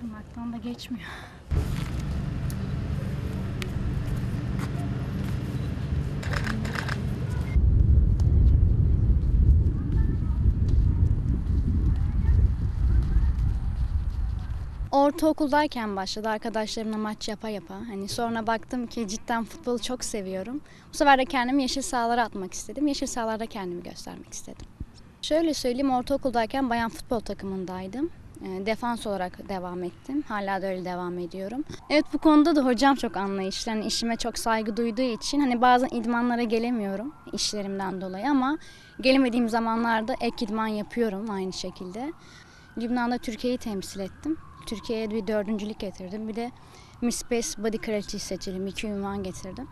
Tırnaktan da geçmiyor. Ortaokuldayken başladı arkadaşlarımla maç yapa yapa. Hani sonra baktım ki cidden futbolu çok seviyorum. Bu sefer de kendimi yeşil sahalara atmak istedim. Yeşil sahalarda kendimi göstermek istedim. Şöyle söyleyeyim ortaokuldayken bayan futbol takımındaydım. E, Defans olarak devam ettim. Hala da öyle devam ediyorum. Evet bu konuda da hocam çok anlayışlı. Hani işime çok saygı duyduğu için hani bazen idmanlara gelemiyorum işlerimden dolayı ama gelemediğim zamanlarda ek idman yapıyorum aynı şekilde. Lübnan'da Türkiye'yi temsil ettim. Türkiye'ye bir dördüncülük getirdim. Bir de Miss Best Body Kraliçesi seçilim. iki ünvan getirdim.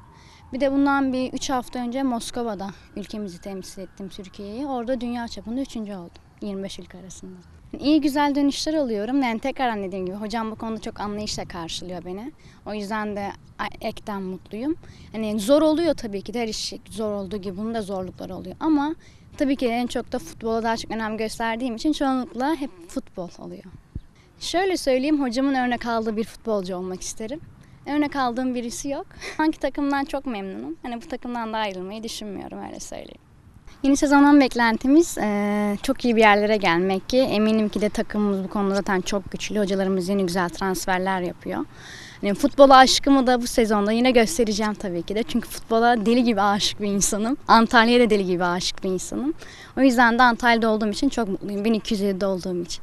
Bir de bundan bir üç hafta önce Moskova'da ülkemizi temsil ettim Türkiye'yi. Orada dünya çapında üçüncü oldum. 25 ülke arasında. İyi güzel dönüşler alıyorum. Yani tekrar dediğim gibi hocam bu konuda çok anlayışla karşılıyor beni. O yüzden de ekten mutluyum. Hani zor oluyor tabii ki de her iş zor olduğu gibi bunun da zorlukları oluyor. Ama tabii ki en çok da futbola daha çok önem gösterdiğim için çoğunlukla hep futbol oluyor. Şöyle söyleyeyim hocamın örnek aldığı bir futbolcu olmak isterim. Örnek aldığım birisi yok. Hangi takımdan çok memnunum. Hani bu takımdan da ayrılmayı düşünmüyorum öyle söyleyeyim. Yeni sezondan beklentimiz eee, çok iyi bir yerlere gelmek ki eminim ki de takımımız bu konuda zaten çok güçlü. Hocalarımız yeni güzel transferler yapıyor. Hani futbola aşkımı da bu sezonda yine göstereceğim tabii ki de. Çünkü futbola deli gibi aşık bir insanım. Antalya'ya da deli gibi aşık bir insanım. O yüzden de Antalya'da olduğum için çok mutluyum. 1207'de olduğum için.